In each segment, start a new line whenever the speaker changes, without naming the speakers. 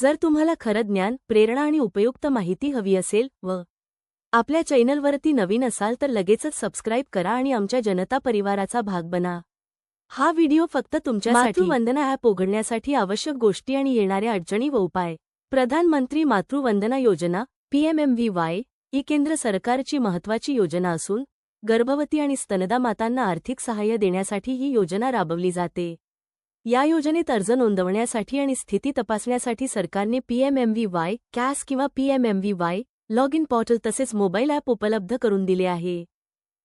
जर तुम्हाला खरं ज्ञान प्रेरणा आणि उपयुक्त माहिती हवी असेल व आपल्या चॅनलवरती नवीन असाल तर लगेचच सबस्क्राईब करा आणि आमच्या जनता परिवाराचा भाग बना. हा व्हिडिओ फक्त तुमच्यासाठी वंदना ॲप उघडण्यासाठी आवश्यक गोष्टी आणि येणाऱ्या अडचणी व उपाय. प्रधानमंत्री मातृवंदना योजना पीएमएमव्हीवाय ही केंद्र सरकारची महत्त्वाची योजना असून गर्भवती आणि स्तनदा मातांना आर्थिक सहाय्य देण्यासाठी ही योजना राबवली जाते. या योजनेत अर्ज नोंदवण्यासाठी आणि स्थिती तपासण्यासाठी सरकारने पीएमएमव्हीवाय कॅस किंवा पीएमएमव्हीवाय लॉग इन पोर्टल तसेच मोबाईल ॲप उपलब्ध करून दिले आहे.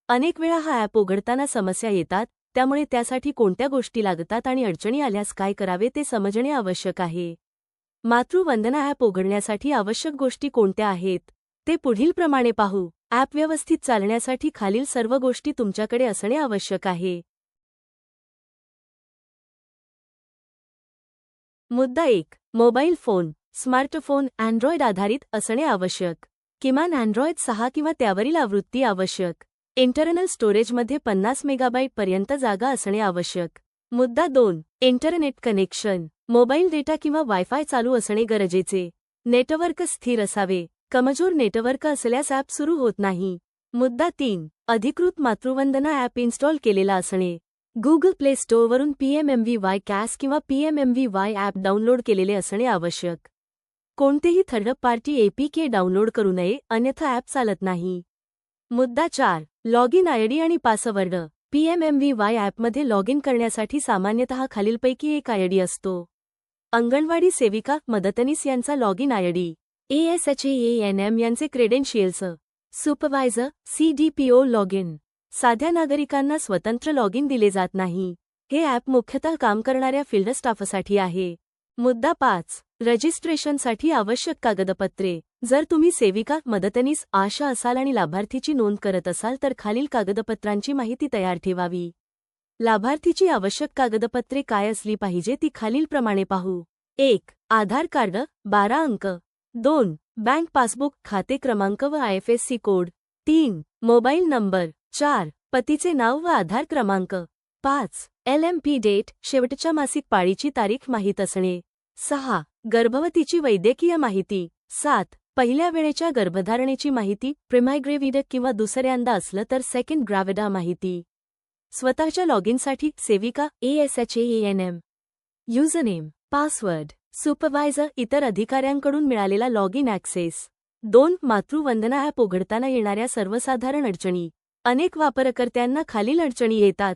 अनेक वेळा हा ॲप उघडताना समस्या येतात त्यामुळे त्यासाठी कोणत्या गोष्टी लागतात आणि अडचणी आल्यास काय करावे ते समजणे आवश्यक आहे. मातृवंदना ॲप उघडण्यासाठी आवश्यक गोष्टी कोणत्या आहेत ते पुढीलप्रमाणे पाहू. ॲप व्यवस्थित चालण्यासाठी खालील सर्व गोष्टी तुमच्याकडे असणे आवश्यक आहे. मुद्दा एक मोबाईल फोन स्मार्टफोन अँड्रॉइड आधारित असणे आवश्यक. किमान अँड्रॉइड सहा किंवा त्यावरील आवृत्ती आवश्यक. इंटरनल स्टोरेजमध्ये पन्नास मेगाबाईट पर्यंत जागा असणे आवश्यक. मुद्दा दोन इंटरनेट कनेक्शन मोबाईल डेटा किंवा वायफाय चालू असणे गरजेचे. नेटवर्क स्थिर असावे. कमजोर नेटवर्क असल्यास ॲप सुरू होत नाही. मुद्दा तीन अधिकृत मातृवंदना ॲप इन्स्टॉल केलेला असणे. गुगल प्ले स्टोअरवरून पीएमएमव्हीवाय कॅस किंवा पीएमएमव्हीवाय ॲप डाउनलोड केलेले असणे आवश्यक. कोणतेही थर्ड पार्टी एपीके डाउनलोड करू नये अन्यथा ॲप चालत नाही. मुद्दा चार लॉग इन आयडी आणि पासवर्ड पीएमएमव्हीवाय ॲपमध्ये लॉग इन करण्यासाठी सामान्यतः खालीलपैकी एक आयडी असतो. अंगणवाडी सेविका मदतनीस यांचा log in ID A S H A N M यांचे credentials supervisor CDPO log in साध्या नागरिकांना स्वतंत्र लॉग इन दिले जात नाही. हे ॲप मुख्यतः काम करणाऱ्या फील्ड स्टाफसाठी आहे. मुद्दा पाच. रजिस्ट्रेशनसाठी आवश्यक कागदपत्रे. जर तुम्ही सेविका मदतनीस आशा असाल आणि लाभार्थीची नोंद करत असाल तर खालील कागदपत्रांची माहिती तयार ठेवावी. लाभार्थीची आवश्यक कागदपत्रे काय असली पाहिजे ती खालीलप्रमाणे पाहू. एक. आधार कार्ड. बारा अंक. दोन. बँक पासबुक खाते क्रमांक व आयएफएससी कोड. तीन. Mobile number. चार पतीचे नाव व आधार क्रमांक. पाच एल एम पी डेट शेवटच्या मासिक पाळीची तारीख माहीत असणे. सहा गर्भवतीची वैद्यकीय माहिती. सात पहिल्या वेळेच्या गर्भधारणेची माहिती प्रिमायग्रेव्हिड किंवा दुसऱ्यांदा असलं तर सेकंड ग्राविडा माहिती. स्वतःच्या लॉगिनसाठी सेविका एएसएचएएनएम युजरनेम पासवर्ड सुपरवायझर इतर अधिकाऱ्यांकडून मिळालेला लॉग इन ॲक्सेस दोन मातृवंदना ॲप उघडताना येणाऱ्या सर्वसाधारण अडचणी. अनेक वापरकर्त्यांना खालील अडचणी येतात.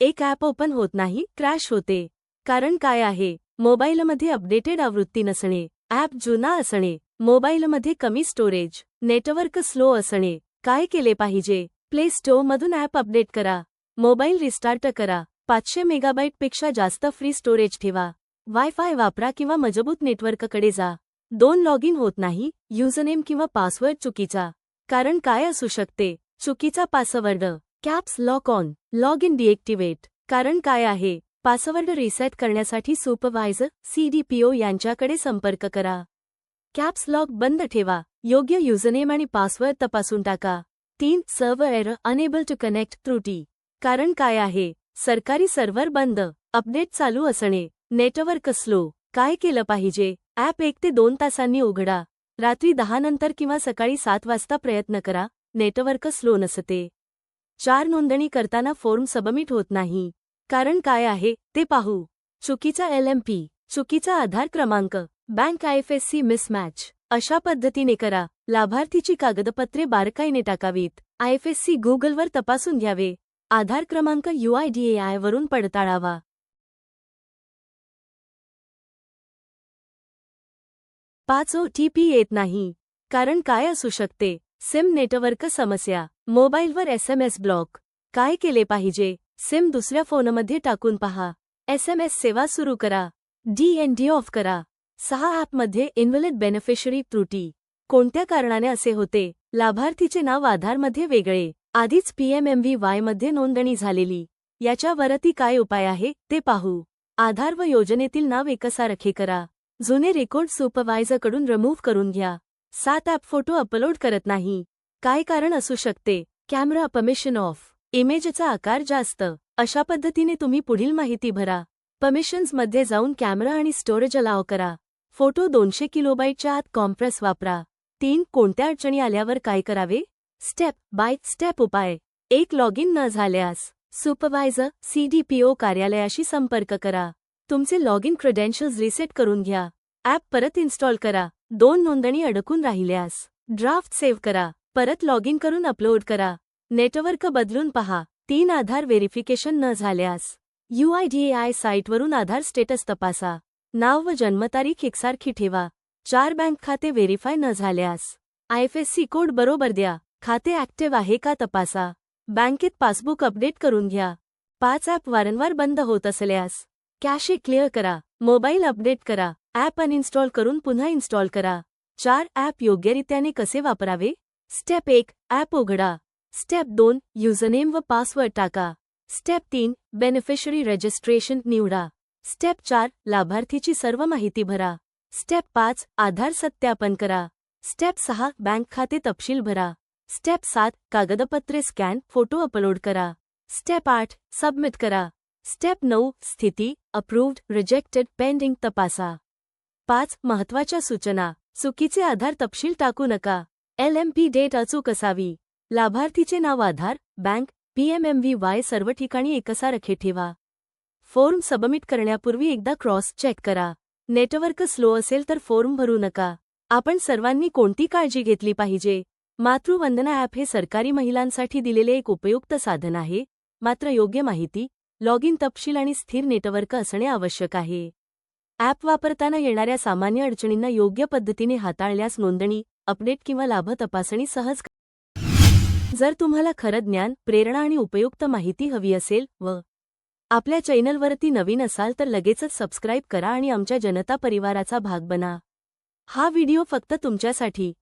एक ॲप ओपन होत नाही क्रॅश होते. कारण काय आहे? मोबाईलमध्ये अपडेटेड आवृत्ती नसणे. ॲप जुना असणे. मोबाईलमध्ये कमी स्टोरेज नेटवर्क स्लो असणे. काय केले पाहिजे? प्ले स्टोअरमधून ॲप अपडेट करा. मोबाईल रिस्टार्ट करा. पाचशे मेगाबाईटपेक्षा जास्त फ्री स्टोरेज ठेवा. वायफाय वापरा किंवा मजबूत नेटवर्ककडे जा. दोन लॉग इन होत नाही युजरनेम किंवा पासवर्ड चुकीचा. कारण काय असू शकते? चुकीचा password. Caps lock on log in deactivate कारण काय आहे? पासवर्ड रिसेट करण्यासाठी सुपरवायझर सीडीपीओ यांच्याकडे संपर्क करा. कॅप्स लॉक बंद ठेवा. योग्य युजरनेम आणि पासवर्ड तपासून टाका. तीन server error unable to connect त्रुटी. कारण काय आहे? सरकारी सर्व्हर बंद. अपडेट चालू असणे. Network slow. काय केलं पाहिजे? ॲप एक ते दोन तासांनी उघडा. रात्री दहा नंतर किंवा सकाळी सात वाजता प्रयत्न करा. नेटवर्क स्लो नसते. चार नोंदणी करताना फॉर्म सबमिट होत नाही. कारण काय आहे ते पाहू. चुकीचा एल एम पी चुकीचा आधार क्रमांक बँक आयएफएससी मिसमॅच अशा पद्धतीने करा. लाभार्थीची कागदपत्रे बारकाईने टाकावीत. आयएफएससी गुगलवर तपासून घ्यावे. आधार क्रमांक युआयडीएआय वरून पडताळावा. पाच ओ टी पी येत नाही. कारण काय असू शकते? सिम नेटवर्क समस्या. मोबाईलवर एस एम एस ब्लॉक. काय केले पाहिजे? सिम दुसऱ्या फोनमध्ये टाकून पहा. एस एम एस सेवा सुरू करा. डी एन डी ऑफ करा. सहा ॲपमध्ये इन्व्हलेट बेनिफिशरी त्रुटी. कोणत्या कारणाने असे होते? लाभार्थीचे नाव आधारमध्ये वेगळे. आधीच पीएमएमव्ही वायमध्ये नोंदणी झालेली. याच्यावरती काय उपाय आहे ते पाहू. आधार व योजनेतील नाव एकसारखे करा. जुने रेकॉर्ड सुपरवायझरकडून रिमूव्ह करून घ्या. सात ॲप फोटो अपलोड करत नाही. काय कारण असू शकते? Camera permission of. इमेजचा आकार जास्त. अशा पद्धतीने तुम्ही पुढील माहिती भरा. परमिशन्समध्ये जाऊन कॅमेरा आणि स्टोरेज अलाव करा. फोटो दोनशे किलोबाईटच्या आत कॉम्प्रेस वापरा. तीन कोणत्या अडचणी आल्यावर काय करावे? स्टेप बाय स्टेप उपाय. एक लॉग इन न झाल्यास सुपरवायझर सीडीपीओ कार्यालयाशी संपर्क करा. तुमचे लॉग इन क्रेडेन्शियल्स रिसेट करून घ्या. ॲप परत इन्स्टॉल करा. दोन नोंदणी अडकून राहिल्यास ड्राफ्ट सेव्ह करा परत लॉग इन करून अपलोड करा. नेटवर्क बदलून पहा तीन आधार व्हेरिफिकेशन न झाल्यास यूआयडीएआय साईटवरून आधार स्टेटस तपासा. नाव व जन्मतारीख एकसारखी ठेवा. चार बँक खाते व्हेरीफाय न झाल्यास आयएफएससी कोड बरोबर द्या. खाते ऍक्टिव्ह आहे का तपासा. बँकेत पासबुक अपडेट करून घ्या. पाच ॲप वारंवार बंद होत असल्यास कॅशे क्लिअर करा मोबाईल अपडेट करा ॲप अनइन्स्टॉल करून पुन्हा इन्स्टॉल करा. चार ॲप योग्यरित्याने कसे वापरावे? स्टेप एक ॲप उघडा. स्टेप दोन युझरनेम व पासवर्ड टाका. स्टेप तीन बेनिफिशरी रजिस्ट्रेशन निवडा. स्टेप चार लाभार्थीची सर्व माहिती भरा. स्टेप पाच आधार सत्यापन करा. स्टेप सहा बँक खाते तपशील भरा. स्टेप सात कागदपत्रे स्कॅन फोटो अपलोड करा. स्टेप आठ सबमिट करा. स्टेप नऊ स्थिती अप्रूव्ड रिजेक्टेड पेंडिंग तपासा. पाच महत्त्वाच्या सूचना चुकीचे आधार तपशील टाकू नका. एल एम पी डेट अचूक असावी. लाभार्थीचे नाव आधार बँक पीएमएमव्ही वाय सर्व ठिकाणी एकसारखे ठेवा. फॉर्म सबमिट करण्यापूर्वी एकदा क्रॉस चेक करा. नेटवर्क स्लो असेल तर फॉर्म भरू नका. आपण सर्वांनी कोणती काळजी घेतली पाहिजे? मातृवंदना ॲप हे सरकारी महिलांसाठी दिलेले एक उपयुक्त साधन आहे. मात्र योग्य माहिती लॉग इन तपशील आणि स्थिर नेटवर्क असणे आवश्यक आहे. ॲप वापरताना येणाऱ्या सामान्य अडचणींना योग्य पद्धतीने हाताळल्यास नोंदणी अपडेट किंवा लाभ तपासणी सहज जर तुम्हाला खरं ज्ञान प्रेरणा आणि उपयुक्त माहिती हवी असेल व आपल्या चॅनलवरती नवीन असाल तर लगेचच सबस्क्राईब करा आणि आमच्या जनता परिवाराचा भाग बना. हा व्हिडिओ फक्त तुमच्यासाठी.